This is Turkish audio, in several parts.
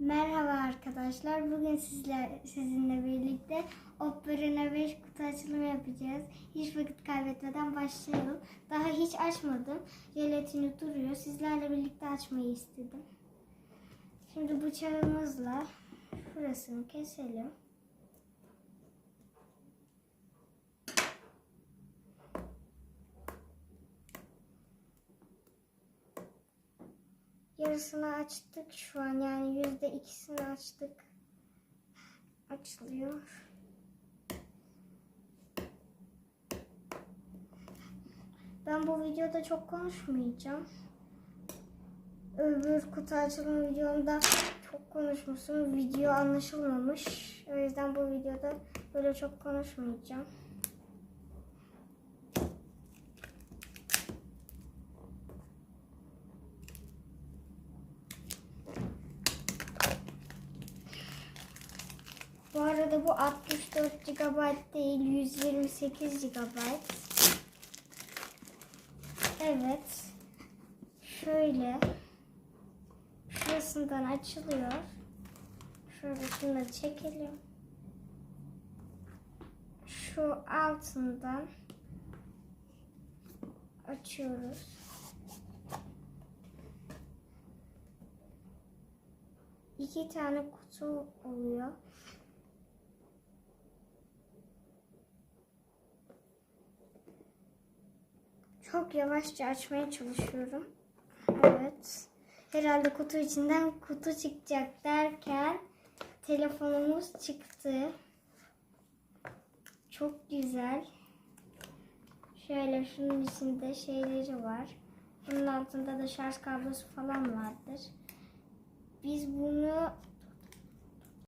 Merhaba arkadaşlar. Bugün sizler sizinle birlikte Opera 5 kutu açılımı yapacağız. Hiç vakit kaybetmeden başlayalım. Daha hiç açmadım. Jelatini duruyor. Sizlerle birlikte açmayı istedim. Şimdi bıçağımızla şurasını keselim. Yarısını açtık şu an yani yüzde ikisini açtık. Açılıyor. Ben bu videoda çok konuşmayacağım. Öbür kutu açılımı videomda çok konuşmuşum. Video anlaşılmamış. O yüzden bu videoda böyle çok konuşmayacağım. Bu arada bu 64 GB değil 128 GB. Evet. Şöyle. Şurasından açılıyor. Şöyle şunları çekelim. Şu altından açıyoruz. İki tane kutu oluyor. Çok yavaşça açmaya çalışıyorum. Evet. Herhalde kutu içinden kutu çıkacak derken telefonumuz çıktı. Çok güzel. Şöyle şunun içinde şeyleri var. Bunun altında da şarj kablosu falan vardır. Biz bunu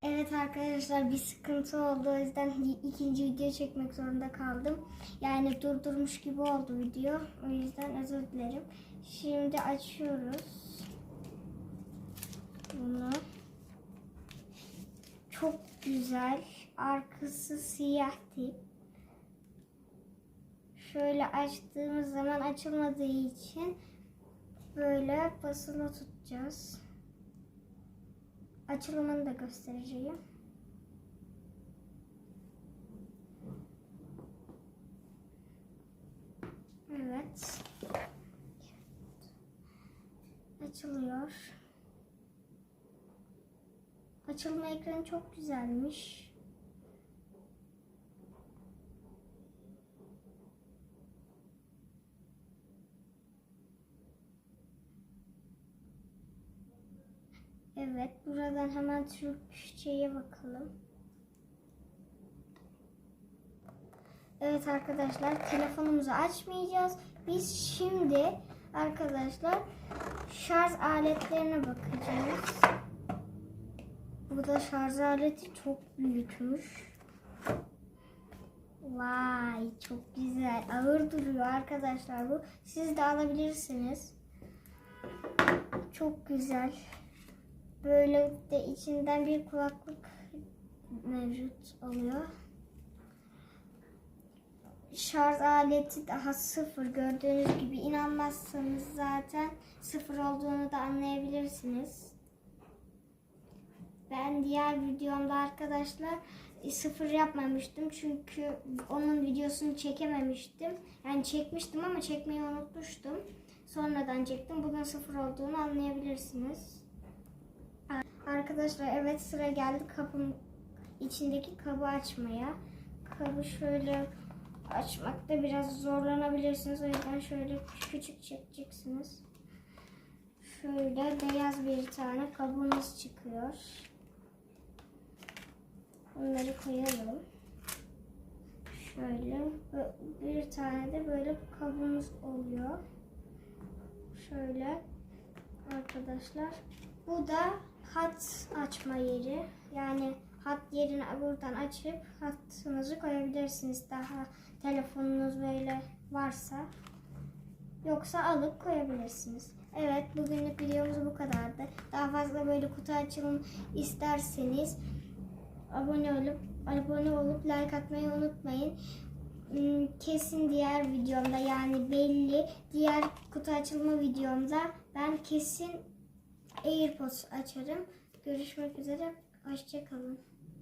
Evet arkadaşlar bir sıkıntı oldu. O yüzden ikinci video çekmek zorunda kaldım. Yani durdurmuş gibi oldu video. O yüzden özür dilerim. Şimdi açıyoruz. Bunu. Çok güzel. Arkası siyah tip. Şöyle açtığımız zaman açılmadığı için böyle basılı tutacağız. Açılımını da göstereceğim. Evet. Açılıyor. Açılma ekranı çok güzelmiş. Evet, buradan hemen Türkçe'ye bakalım. Evet arkadaşlar, telefonumuzu açmayacağız. Biz şimdi arkadaşlar şarj aletlerine bakacağız. Burada şarj aleti çok büyütmüş. Vay çok güzel. Ağır duruyor arkadaşlar bu. Siz de alabilirsiniz. Çok güzel. Böyle de içinden bir kulaklık mevcut oluyor. Şarj aleti daha sıfır. Gördüğünüz gibi inanmazsanız zaten sıfır olduğunu da anlayabilirsiniz. Ben diğer videomda arkadaşlar sıfır yapmamıştım. Çünkü onun videosunu çekememiştim. Yani çekmiştim ama çekmeyi unutmuştum. Sonradan çektim. Bugün sıfır olduğunu anlayabilirsiniz. Arkadaşlar evet sıra geldi kapım içindeki kabı açmaya. Kabı şöyle açmakta biraz zorlanabilirsiniz. O yüzden şöyle küçük çekeceksiniz. Şöyle beyaz bir tane kabımız çıkıyor. Bunları koyalım. Şöyle bir tane de böyle kabımız oluyor. Şöyle arkadaşlar. Bu da hat açma yeri. Yani hat yerini buradan açıp hattınızı koyabilirsiniz. Daha telefonunuz böyle varsa. Yoksa alıp koyabilirsiniz. Evet bugünlük videomuz bu kadardı. Daha fazla böyle kutu açılım isterseniz abone olup abone olup like atmayı unutmayın. Hmm, Kesin diğer videomda yani belli diğer kutu açılma videomda ben kesin AirPods açarım. Görüşmek üzere. Hoşçakalın.